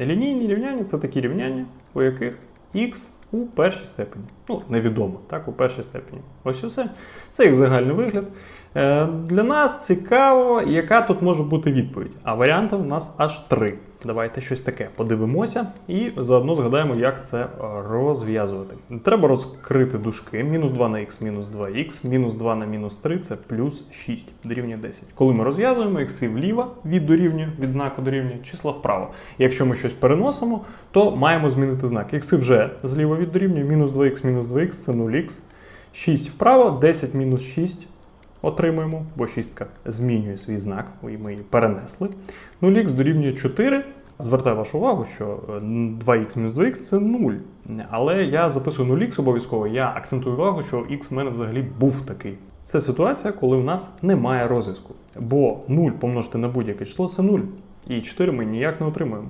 Лінійні рівняння це такі рівняння, у яких х у першій степені. Ну, невідомо, так, у першій степені. Ось і все. Це їх загальний вигляд. Е, для нас цікаво, яка тут може бути відповідь. А варіантів у нас аж три. Давайте щось таке подивимося і заодно згадаємо, як це е, розв'язувати. Треба розкрити дужки. Мінус 2 на х, мінус 2х, мінус 2 на мінус 3 це плюс 6 дорівнює 10. Коли ми розв'язуємо ікси вліво від дорівнює, від знаку дорівнює, числа вправо. Якщо ми щось переносимо, то маємо змінити знак. Ікси вже зліва від дорівнює, мінус 2х, мінус 2х це 0х. 6 вправо, 10 мінус 6 отримуємо, бо шістка змінює свій знак, і ми її перенесли. 0х дорівнює 4. Звертаю вашу увагу, що е, 2х мінус 2х це 0. Але я записую 0х обов'язково, я акцентую увагу, що х в мене взагалі був такий. Це ситуація, коли в нас немає розв'язку. Бо 0 помножити на будь-яке число це 0. І 4 ми ніяк не отримуємо.